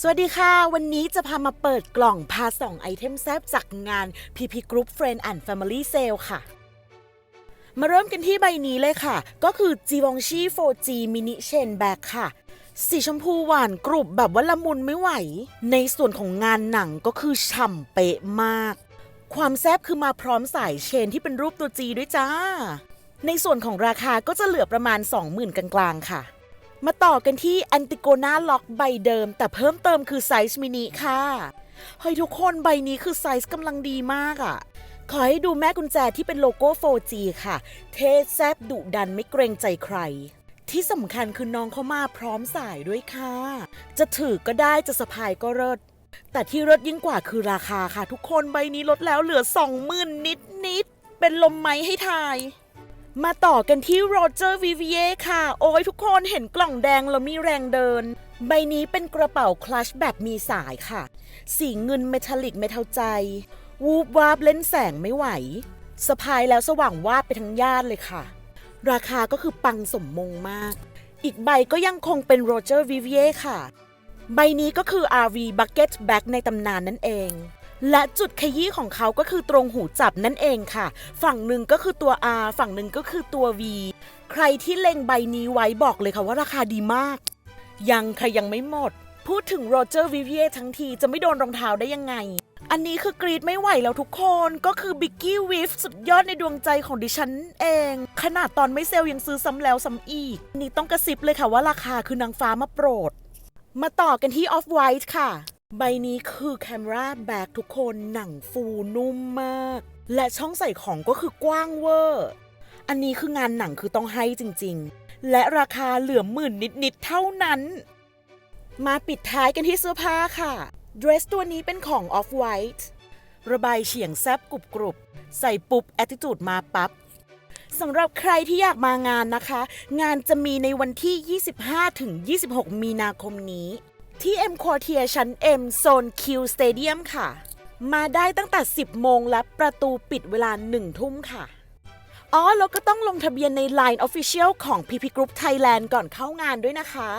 สวัสดีค่ะ วันนี้จะพามาเปิดกล่องพาส่องไอเทมแซบจากงาน PP Group Friend and Family Sale ค่ะ มาเริ่มกันที่ใบนี้เลยค่ะ ก็คือ Givenchy 4G Mini Chain Bag ค่ะ สีชมพูหวานกรุบแบบว่าละมุนไม่ไหว ในส่วนของงานหนังก็คือฉ่ำเป๊ะมาก ความแซบคือมาพร้อมสายเชนที่เป็นรูปตัว G ด้วยจ้า ในส่วนของราคาก็จะเหลือประมาณ 20,000 กลางๆค่ะ มาต่อกันที่ Antigona Lock ใบเดิม แต่เพิ่มเติมคือไซส์มินิค่ะ เฮ้ยทุกคนใบนี้คือไซส์กำลังดีมากอะ่ะ ขอให้ดูแม่กุญแจที่เป็นโลโก้ 4G ค่ะ เทแซบดุดันไม่เกรงใจใคร ที่สำคัญคือน้องเขามาพร้อมสายด้วยค่ะ จะถือก็ได้จะสะพายก็เลิศแต่ที่เลิศยิ่งกว่าคือราคาค่ะ ทุกคนใบนี้ลดแล้วเหลือ20,000นิดนิดเป็นลมไหมให้ทาย มาต่อกันที่โรเจอร์วิเวียค่ะ โอ้ยทุกคนเห็นกล่องแดงแล้วมีแรงเดิน ใบนี้เป็นกระเป๋าคลัชแบบมีสายค่ะ สีเงินเมทัลลิกไม่เท่าใจ วูบวาบเล่นแสงไม่ไหวสะพายแล้วสว่างวาบไปทั้งย่านเลยค่ะ ราคาก็คือปังสมมงมาก อีกใบก็ยังคงเป็นโรเจอร์วิเวียค่ะ ใบนี้ก็คือ RV Bucket Bag ในตำนานนั่นเอง และจุดขยี้ของเขาก็คือตรงหูจับนั่นเองค่ะ ฝั่งหนึ่งก็คือตัว R ฝั่งหนึ่งก็คือตัว V ใครที่เล็งใบนี้ไว้บอกเลยค่ะว่าราคาดีมาก ยังค่ะยังไม่หมด พูดถึงโรเจอร์วิเวียทั้งทีจะไม่โดนรองเท้าได้ยังไง อันนี้คือกรีดไม่ไหวแล้วทุกคนก็คือบิกกี้วิฟสุดยอดในดวงใจของดิฉันเอง ขนาดตอนไม่เซลล์ยังซื้อซ้ำแล้วซ้ำอีก นี่ต้องกระซิบเลยค่ะว่าราคาคือนางฟ้ามาโปรด มาต่อกันที่ Off White ค่ะ ใบนี้คือ Camera Bag ทุกคนหนังฟูนุ่มมาก และช่องใส่ของก็คือกว้างเวอร์ อันนี้คืองานหนังคือต้องให้จริงๆ และราคาเหลือหมื่นนิดๆเท่านั้น มาปิดท้ายกันที่เสื้อผ้าค่ะ เดรสตัวนี้เป็นของ Off White ระบายเฉียงแซบกรุบกรุบๆใส่ปุ๊บ attitude มาปับ๊บสำหรับใครที่อยากมางานนะคะ งานจะมีในวันที่ 25ถึง26 มีนาคมนี้ ที่ M Quartier ชั้น M โซน Q Stadium ค่ะ มาได้ตั้งแต่ 10 โมงและประตูปิดเวลา 1 ทุ่มค่ะ อ๋อ แล้วก็ต้องลงทะเบียนใน Line Official ของ PP Group Thailand ก่อนเข้างานด้วยนะคะ